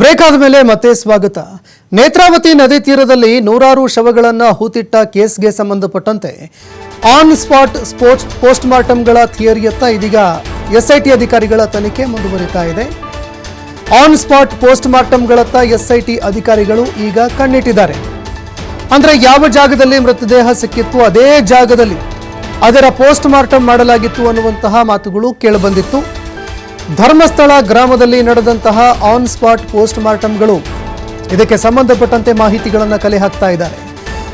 Break ಆದ ಮೇಲೆ ಮತ್ತೆ ಸ್ವಾಗತ. ನೇತ್ರಾವತಿ ನದಿ ತೀರದಲ್ಲಿ ನೂರಾರು ಶವಗಳನ್ನು ಹೂತಿಟ್ಟ ಕೇಸ್ಗೆ ಸಂಬಂಧಪಟ್ಟಂತೆ ಆನ್ ಸ್ಪಾಟ್ ಸ್ಪೋರ್ಟ್ಸ್ ಪೋಸ್ಟ್ ಮಾರ್ಟಂಗಳ ಥಿಯರಿಯತ್ತ ಇದೀಗ ಎಸ್ಐಟಿ ಅಧಿಕಾರಿಗಳ ತನಿಖೆ ಮುಂದುವರಿತಾ ಇದೆ. ಆನ್ ಸ್ಪಾಟ್ ಪೋಸ್ಟ್ ಎಸ್ಐಟಿ ಅಧಿಕಾರಿಗಳು ಈಗ ಕಣ್ಣಿಟ್ಟಿದ್ದಾರೆ. ಅಂದ್ರೆ ಯಾವ ಜಾಗದಲ್ಲಿ ಮೃತದೇಹ ಸಿಕ್ಕಿತ್ತು ಅದೇ ಜಾಗದಲ್ಲಿ ಅದರ ಪೋಸ್ಟ್ ಮಾರ್ಟಂ ಮಾಡಲಾಗಿತ್ತು ಅನ್ನುವಂತಹ ಮಾತುಗಳು ಕೇಳಿಬಂದಿತ್ತು. ಧರ್ಮಸ್ಥಳ ಗ್ರಾಮದಲ್ಲಿ ನಡೆದಂತಹ ಆನ್ ಸ್ಪಾಟ್ ಪೋಸ್ಟ್ ಮಾರ್ಟಂಗಳು ಇದಕ್ಕೆ ಸಂಬಂಧಪಟ್ಟಂತೆ ಮಾಹಿತಿಗಳನ್ನು ಕಲೆ ಹಾಕ್ತಾ ಇದ್ದಾರೆ.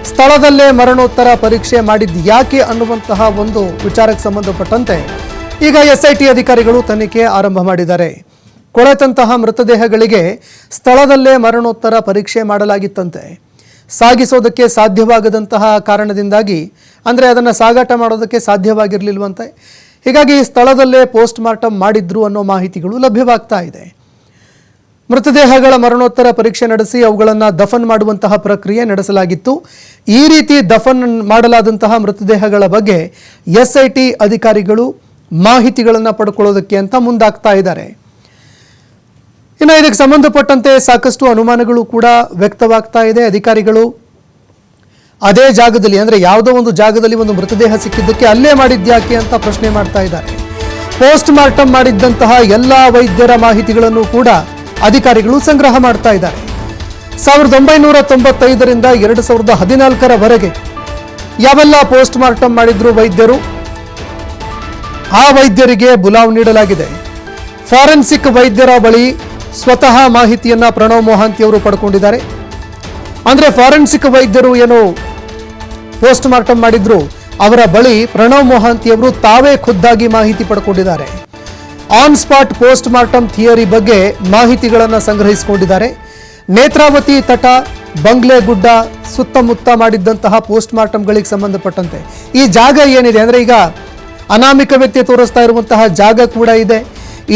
ಸ್ಥಳದಲ್ಲೇ ಮರಣೋತ್ತರ ಪರೀಕ್ಷೆ ಮಾಡಿದ್ದು ಯಾಕೆ ಅನ್ನುವಂತಹ ಒಂದು ವಿಚಾರಕ್ಕೆ ಸಂಬಂಧಪಟ್ಟಂತೆ ಈಗ ಎಸ್ಐಟಿ ಅಧಿಕಾರಿಗಳು ತನಿಖೆ ಆರಂಭ ಮಾಡಿದ್ದಾರೆ. ಕೊಳೆತಂತಹ ಮೃತದೇಹಗಳಿಗೆ ಸ್ಥಳದಲ್ಲೇ ಮರಣೋತ್ತರ ಪರೀಕ್ಷೆ ಮಾಡಲಾಗಿತ್ತಂತೆ. ಸಾಗಿಸೋದಕ್ಕೆ ಸಾಧ್ಯವಾಗದಂತಹ ಕಾರಣದಿಂದಾಗಿ, ಅಂದರೆ ಅದನ್ನು ಸಾಗಾಟ ಮಾಡೋದಕ್ಕೆ ಸಾಧ್ಯವಾಗಿರಲಿಲ್ವಂತೆ? ಹೀಗಾಗಿ ಸ್ಥಳದಲ್ಲೇ ಪೋಸ್ಟ್ ಮಾರ್ಟಮ್ ಮಾಡಿದ್ರು ಅನ್ನೋ ಮಾಹಿತಿಗಳು ಲಭ್ಯವಾಗ್ತಾ ಇದೆ. ಮೃತದೇಹಗಳ ಮರಣೋತ್ತರ ಪರೀಕ್ಷೆ ನಡೆಸಿ ಅವುಗಳನ್ನು ದಫನ್ ಮಾಡುವಂತಹ ಪ್ರಕ್ರಿಯೆ ನಡೆಸಲಾಗಿತ್ತು. ಈ ರೀತಿ ದಫನ್ ಮಾಡಲಾದಂತಹ ಮೃತದೇಹಗಳ ಬಗ್ಗೆ ಎಸ್ಐಟಿ ಅಧಿಕಾರಿಗಳು ಮಾಹಿತಿಗಳನ್ನು ಪಡ್ಕೊಳ್ಳೋದಕ್ಕೆ ಅಂತ ಮುಂದಾಗ್ತಾ ಇದ್ದಾರೆ. ಇನ್ನು ಇದಕ್ಕೆ ಸಂಬಂಧಪಟ್ಟಂತೆ ಸಾಕಷ್ಟು ಅನುಮಾನಗಳು ಕೂಡ ವ್ಯಕ್ತವಾಗ್ತಾ ಇದೆ. ಅಧಿಕಾರಿಗಳು ಅದೇ ಜಾಗದಲ್ಲಿ, ಅಂದರೆ ಯಾವುದೋ ಒಂದು ಜಾಗದಲ್ಲಿ ಒಂದು ಮೃತದೇಹ ಸಿಕ್ಕಿದ್ದಕ್ಕೆ ಅಲ್ಲೇ ಮಾಡಿದ್ಯಾಕೆ ಅಂತ ಪ್ರಶ್ನೆ ಮಾಡ್ತಾ ಇದ್ದಾರೆ. ಪೋಸ್ಟ್ ಮಾರ್ಟಂ ಮಾಡಿದ್ದಂತಹ ಎಲ್ಲ ವೈದ್ಯರ ಮಾಹಿತಿಗಳನ್ನು ಕೂಡ ಅಧಿಕಾರಿಗಳು ಸಂಗ್ರಹ ಮಾಡ್ತಾ ಇದ್ದಾರೆ. ಸಾವಿರದ ಒಂಬೈನೂರ ತೊಂಬತ್ತೈದರಿಂದ ಎರಡು ಸಾವಿರದ ಹದಿನಾಲ್ಕರವರೆಗೆ ಯಾವೆಲ್ಲ ಪೋಸ್ಟ್ ಮಾರ್ಟಮ್ ಮಾಡಿದ್ರು ವೈದ್ಯರು? ಆ ವೈದ್ಯರಿಗೆ ಬುಲಾವ್ ನೀಡಲಾಗಿದೆ. ಫಾರೆನ್ಸಿಕ್ ವೈದ್ಯರ ಬಳಿ ಸ್ವತಃ ಮಾಹಿತಿಯನ್ನ ಪ್ರಣವ್ ಮೊಹಾಂತಿ ಅವರು ಪಡ್ಕೊಂಡಿದ್ದಾರೆ. ಅಂದ್ರೆ ಫಾರೆನ್ಸಿಕ್ ವೈದ್ಯರು ಏನು ಪೋಸ್ಟ್ ಮಾರ್ಟಮ್ ಮಾಡಿದ್ರು. ಅವರ ಬಳಿ ಪ್ರಣವ್ ಮೊಹಾಂತಿ ಅವರು ತಾವೇ ಖುದ್ದಾಗಿ ಮಾಹಿತಿ ಪಡ್ಕೊಂಡಿದ್ದಾರೆ. On spot post mortem theory ಬಗ್ಗೆ ಮಾಹಿತಿಗಳನ್ನು ಸಂಗ್ರಹಿಸಿಕೊಂಡಿದ್ದಾರೆ. ನೇತ್ರಾವತಿ ತಟ, ಬಂಗ್ಲೆ ಗುಡ್ಡ ಸುತ್ತಮುತ್ತ ಮಾಡಿದ್ದಂತಹ ಪೋಸ್ಟ್ ಮಾರ್ಟಮ್ಗಳಿಗೆ ಸಂಬಂಧಪಟ್ಟಂತೆ. ಈ ಜಾಗ ಏನಿದೆ ಅಂದರೆ ಈಗ ಅನಾಮಿಕ ವ್ಯಕ್ತಿ ತೋರಿಸ್ತಾ ಇರುವಂತಹ ಜಾಗ ಕೂಡ ಇದೆ.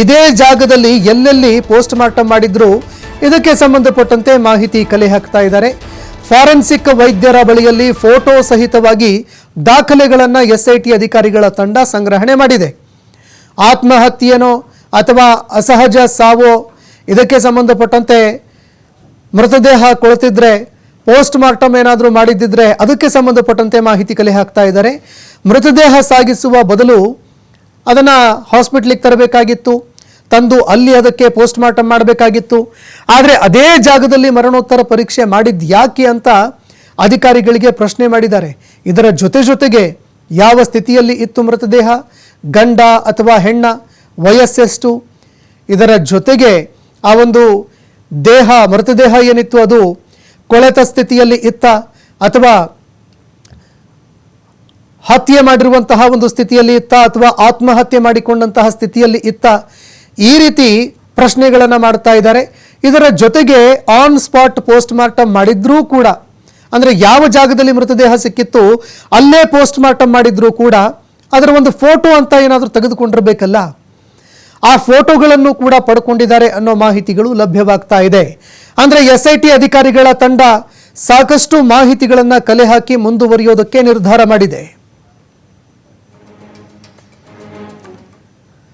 ಇದೇ ಜಾಗದಲ್ಲಿ ಎಲ್ಲೆಲ್ಲಿ ಪೋಸ್ಟ್ ಮಾರ್ಟಮ್ ಮಾಡಿದ್ರು ಇದಕ್ಕೆ ಸಂಬಂಧಪಟ್ಟಂತೆ ಮಾಹಿತಿ ಕಲೆ ಹಾಕ್ತಾ ಇದ್ದಾರೆ. ಫಾರೆನ್ಸಿಕ್ ವೈದ್ಯರ ಬಳಿಯಲ್ಲಿ ಫೋಟೋ ಸಹಿತವಾಗಿ ದಾಖಲೆಗಳನ್ನು ಎಸ್ಐಟಿ ಅಧಿಕಾರಿಗಳ ತಂಡ ಸಂಗ್ರಹಣೆ ಮಾಡಿದೆ. ಆತ್ಮಹತ್ಯೆನೋ ಅಥವಾ ಅಸಹಜ ಸಾವೋ ಇದಕ್ಕೆ ಸಂಬಂಧಪಟ್ಟಂತೆ ಮೃತದೇಹ ಕೊಳೆತಿದ್ರೆ ಪೋಸ್ಟ್ ಮಾರ್ಟಮ್ ಏನಾದರೂ ಮಾಡಿದ್ದಿದ್ರೆ ಅದಕ್ಕೆ ಸಂಬಂಧಪಟ್ಟಂತೆ ಮಾಹಿತಿ ಕಲೆ ಹಾಕ್ತಾ ಇದ್ದಾರೆ. ಮೃತದೇಹ ಸಾಗಿಸುವ ಬದಲು ಅದನ್ನು ಹಾಸ್ಪಿಟ್ಲಿಗೆ ತರಬೇಕಾಗಿತ್ತು. ತಂದು ಅಲ್ಲಿ ಅದಕ್ಕೆ ಪೋಸ್ಟ್ ಮಾರ್ಟಮ್ ಮಾಡಬೇಕಾಗಿತ್ತು. ಆದರೆ ಅದೇ ಜಾಗದಲ್ಲಿ ಮರಣೋತ್ತರ ಪರೀಕ್ಷೆ ಮಾಡಿದ್ದು ಯಾಕೆ ಅಂತ ಅಧಿಕಾರಿಗಳಿಗೆ ಪ್ರಶ್ನೆ ಮಾಡಿದ್ದಾರೆ. ಇದರ ಜೊತೆ ಜೊತೆಗೆ ಯಾವ ಸ್ಥಿತಿಯಲ್ಲಿ ಇತ್ತು ಮೃತದೇಹ? ಗಂಡ ಅಥವಾ ಹೆಣ್ಣ? ವಯಸ್ಸೆಷ್ಟು? ಇದರ ಜೊತೆಗೆ ಆ ಒಂದು ದೇಹ, ಮೃತದೇಹ ಏನಿತ್ತು ಅದು ಕೊಳೆತ ಸ್ಥಿತಿಯಲ್ಲಿ ಇತ್ತ ಅಥವಾ ಹತ್ಯೆ ಮಾಡಿರುವಂತಹ ಒಂದು ಸ್ಥಿತಿಯಲ್ಲಿ ಇತ್ತ ಅಥವಾ ಆತ್ಮಹತ್ಯೆ ಮಾಡಿಕೊಂಡಂತಹ ಸ್ಥಿತಿಯಲ್ಲಿ ಇತ್ತ ಈ ರೀತಿ ಪ್ರಶ್ನೆಗಳನ್ನು ಮಾಡ್ತಾ ಇದ್ದಾರೆ. ಇದರ ಜೊತೆಗೆ ಆನ್ ಸ್ಪಾಟ್ ಪೋಸ್ಟ್ ಮಾರ್ಟಮ್ ಮಾಡಿದ್ರೂ ಕೂಡ, ಅಂದರೆ ಯಾವ ಜಾಗದಲ್ಲಿ ಮೃತದೇಹ ಸಿಕ್ಕಿತ್ತು, ಅಲ್ಲೇ ಪೋಸ್ಟ್ ಮಾರ್ಟಮ್ ಮಾಡಿದ್ರೂ ಕೂಡ, ಅದರ ಒಂದು ಫೋಟೋ ಅಂತ ಏನಾದರೂ ತೆಗೆದುಕೊಂಡಿರಬೇಕಲ್ಲ? ಆ ಫೋಟೋಗಳನ್ನು ಕೂಡ ಪಡ್ಕೊಂಡಿದ್ದಾರೆ ಅನ್ನೋ ಮಾಹಿತಿಗಳು ಲಭ್ಯವಾಗ್ತಾ ಇದೆ. ಅಂದರೆ ಎಸ್ ಐ ಟಿ ಅಧಿಕಾರಿಗಳ ತಂಡ ಸಾಕಷ್ಟು ಮಾಹಿತಿಗಳನ್ನು ಕಲೆ ಹಾಕಿ ಮುಂದುವರಿಯೋದಕ್ಕೆ ನಿರ್ಧಾರ ಮಾಡಿದೆ.